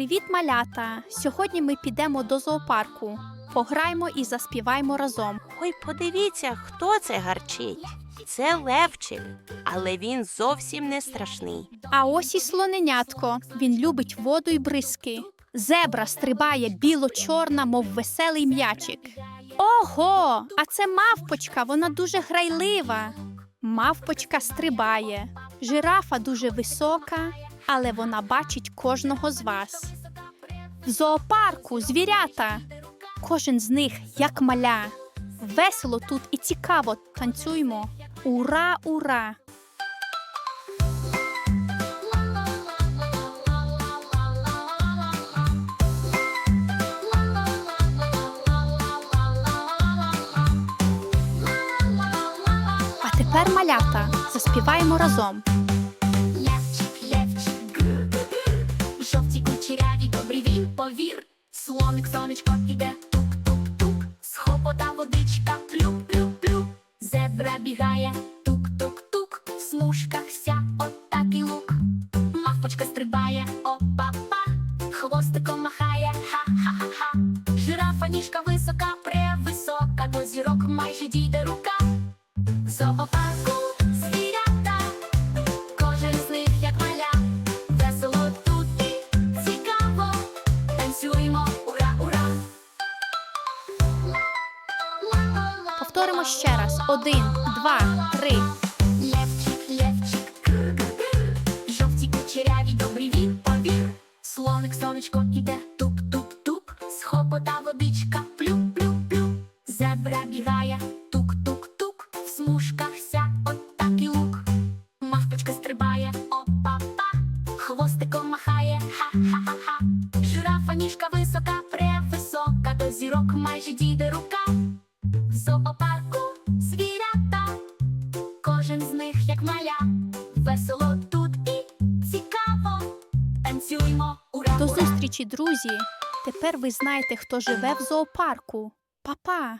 Привіт, малята! Сьогодні ми підемо до зоопарку. Пограємо і заспіваємо разом. Ой, подивіться, хто це гарчить. Це Левчик, але він зовсім не страшний. А ось і слоненятко. Він любить воду й бризки. Зебра стрибає біло-чорна, мов веселий м'ячик. Ого! А це мавпочка, вона дуже грайлива. Мавпочка стрибає. Жирафа дуже висока, але вона бачить кожного з вас. В зоопарку звірята. Кожен з них як маля. Весело тут і цікаво танцюймо. Ура, ура! А тепер малята заспіваємо разом. Слоник, сонечко іде тук-тук-тук. Схопота водичка, плюк-плюк-плюк. Зебра бігає, тук-тук-тук. В смужках ся отакий лук. Мавпочка стрибає, опа-па. Хвостиком махає, ха-ха-ха-ха. Жирафа ніжка висока, превисока. До зірок майже дійде рука. Зоопарку Повторимо ще раз: один, два, три. Левчик, левчик, кр-кр-кр. Жовті кучеряві, добрий він повір. Слоник, сонечко іде тук-тук-тук. Схопота водичка, плюк-плюк-плюк. Зебра бігає, тук-тук-тук. В смужках ся отакий лук. Мавпочка стрибає, опа-па. Хвостиком махає, ха-ха-ха-ха. Жирафа ніжка висока, превисока. До зірок майже дійде рука. Кожен з них як маля, весело тут і цікаво. Танцюймо, ура! До зустрічі, друзі! Тепер ви знаєте, хто живе в зоопарку. Па-па!